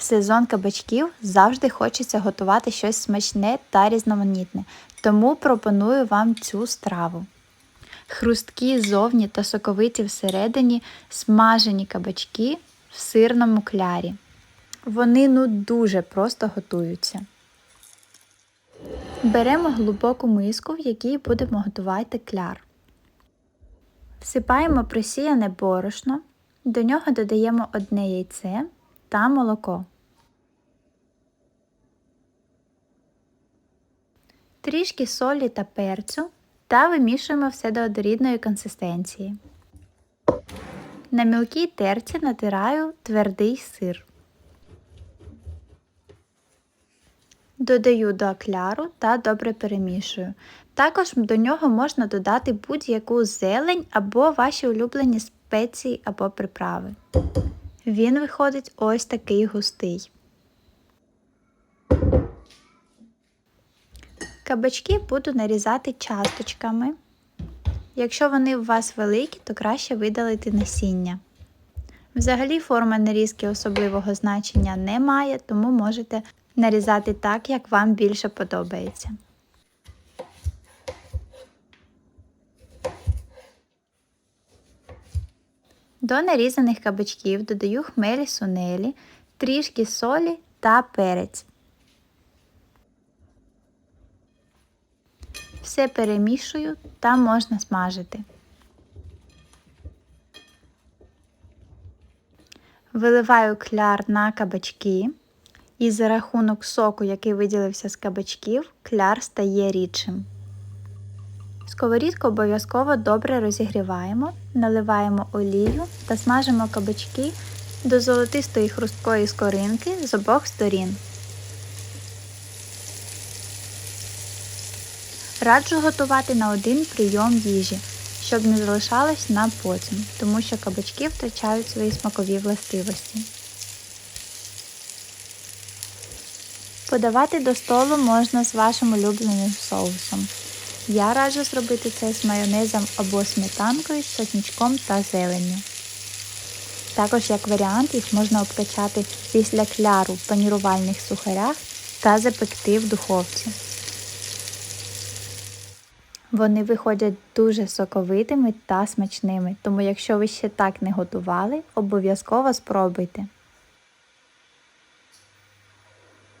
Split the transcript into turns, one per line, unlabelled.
В сезон кабачків завжди хочеться готувати щось смачне та різноманітне, тому пропоную вам цю страву. Хрусткі зовні та соковиті всередині смажені кабачки в сирному клярі. Вони ну дуже просто готуються. Беремо глибоку миску, в якій будемо готувати кляр. Всипаємо просіяне борошно, до нього додаємо одне яйце та молоко. Трішки солі та перцю та вимішуємо все до однорідної консистенції. На мілкій терці натираю твердий сир. Додаю до кляру та добре перемішую. Також до нього можна додати будь-яку зелень або ваші улюблені спеції або приправи. Він виходить ось такий густий. Кабачки буду нарізати часточками. Якщо вони у вас великі, то краще видалити насіння. Взагалі форма нарізки особливого значення не має, тому можете нарізати так, як вам більше подобається. До нарізаних кабачків додаю хмелі сунелі, трішки солі та перець. Все перемішую та можна смажити. Виливаю кляр на кабачки, і за рахунок соку, який виділився з кабачків, кляр стає рідшим. Сковорідку обов'язково добре розігріваємо, наливаємо олію та смажимо кабачки до золотистої хрусткої скоринки з обох сторін. Раджу готувати на один прийом їжі, щоб не залишалось на потім, тому що кабачки втрачають свої смакові властивості. Подавати до столу можна з вашим улюбленим соусом. Я раджу зробити це з майонезом або сметанкою, з чесничком та зеленню. Також як варіант їх можна обкачати після кляру в панірувальних сухарях та запекти в духовці. Вони виходять дуже соковитими та смачними, тому якщо ви ще так не готували, обов'язково спробуйте.